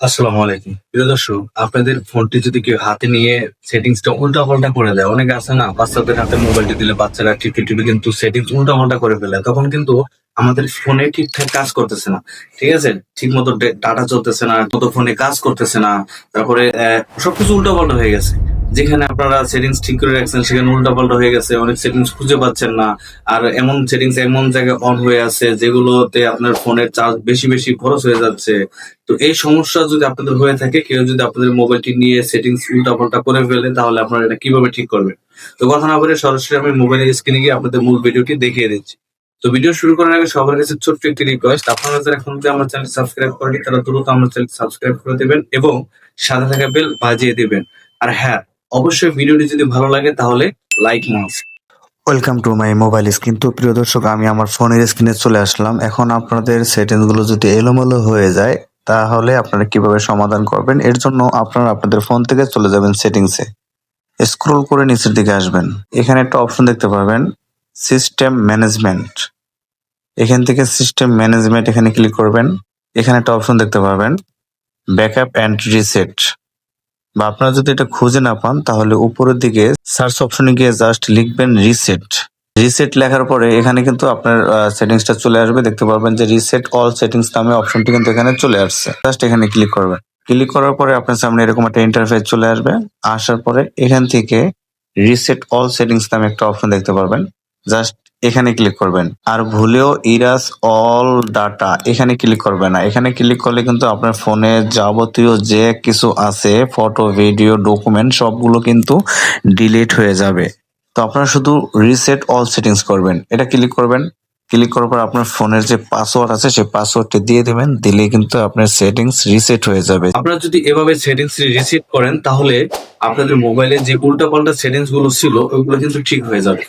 আসসালামু আলাইকুম। প্রিয় দর্শক, আপনাদের ফোনটি যদি কেউ হাতে নিয়ে সেটিংসটা উল্টা পাল্টা করে দেয়, অনেকে আছে না, বাচ্চাদের হাতে মোবাইলটি দিলে বাচ্চারা টিপে টিপে কিন্তু সেটিংস উল্টা পাল্টা করে ফেলে। তখন কিন্তু আমাদের ফোনে ঠিকঠাক কাজ করতেছে না। ঠিক আছে? ঠিক মতো ডাটা চলতেছে না মতো ফোনে কাজ করতেছে না। তারপরে সবকিছু উল্টা পাল্টা হয়ে গেছে। যেখানে আপনারা সেটিংস ঠিক করে রাখছেন, সেখানে উল্টা পাল্টা হয়ে গেছে, অনেক সেটিংস খুঁজে পাচ্ছেন না। আর এমন সেটিংস এমন জায়গায় অন হয়ে আছে, যেগুলোতে আপনার ফোনের চার্জ বেশি বেশি খরচ হয়ে যাচ্ছে। তো এই সমস্যা যদি আপনাদের হয়ে থাকে, কেউ যদি আপনাদের মোবাইলটি নিয়ে সেটিংস উল্টা পাল্টা করে ফেলে, তাহলে আপনারা এটা কীভাবে ঠিক করবেন? তো কথা না বলে সরাসরি আমি মোবাইলের স্ক্রিনে গিয়ে আপনাদের মূল ভিডিওটি দেখিয়ে দিচ্ছি। তো ভিডিও শুরু করার আগে সবার কাছে ছোট্ট একটি রিকোয়েস্ট আপনারা যারা এখন অবধি আমার চ্যানেল সাবস্ক্রাইব করেনি তারা দ্রুত আমার চ্যানেল সাবস্ক্রাইব করে দেবেন এবং সাদা থাকা বেল বাজিয়ে দেবেন। আর হ্যাঁ অবশ্যই ভিডিওটি যদি ভালো লাগে তাহলে like must welcome to my mobile screen তো প্রিয় দর্শক, আমি আমার ফোনের স্ক্রিনে চলে আসলাম। এখন আপনাদের সেটিংসগুলো যদি এলোমেলো হয়ে যায়, তাহলে আপনারা কীভাবে সমাধান করবেন? এর জন্য আপনারা আপনাদের ফোন থেকে চলে যাবেন সেটিংসে স্ক্রল করে নিচের দিকে আসবেন। এখানে একটা অপশন দেখতে পাবেন সিস্টেম ম্যানেজমেন্ট এখান থেকে সিস্টেম ম্যানেজমেন্ট এখানে ক্লিক করবেন। এখানে একটা অপশন দেখতে পাবেন ব্যাকআপ অ্যান্ড রিসেট বা আপনারা যদি এটা খুঁজে না পান, তাহলে উপরের দিকে সার্চ অপশনে গিয়ে জাস্ট লিখবেন রিসেট রিসেট লেখার পরে এখানে কিন্তু আপনার সেটিংসটা চলে আসবে। দেখতে পারবেন যে রিসেট অল সেটিংস নামে অপশনটি কিন্তু এখানে চলে আসছে। জাস্ট এখানে ক্লিক করবেন। ক্লিক করার পরে আপনার সামনে এরকম একটা ইন্টারফেস চলে আসবে। আসার পরে এখান থেকে রিসেট অল সেটিংস নামে একটা অপশন দেখতে পারবেন। জাস্ট এখানে ক্লিক করবেন। আর ভুলেও ইরাস অল ডাটা এখানে ক্লিক করবেন না। এখানে ক্লিক করলে কিন্তু আপনার ফোনে যাবতীয় যে কিছু আছে ফটো ভিডিও ডকুমেন্ট সবগুলো কিন্তু ডিলিট হয়ে যাবে। তো আপনারা শুধু রিসেট অল সেটিংস করবেন। এটা ক্লিক করবেন। ক্লিক করার পর আপনার ফোনের যে পাসওয়ার্ড আছে, সেই পাসওয়ার্ডটি দিয়ে দেবেন। দিলে কিন্তু আপনার সেটিংস রিসেট হয়ে যাবে। আপনারা যদি এভাবে সেটিংস রিসেট করেন, তাহলে আপনাদের মোবাইলে যে উল্টা পাল্টা সেটিংসগুলো ছিল, ওগুলো কিন্তু ঠিক হয়ে যাবে।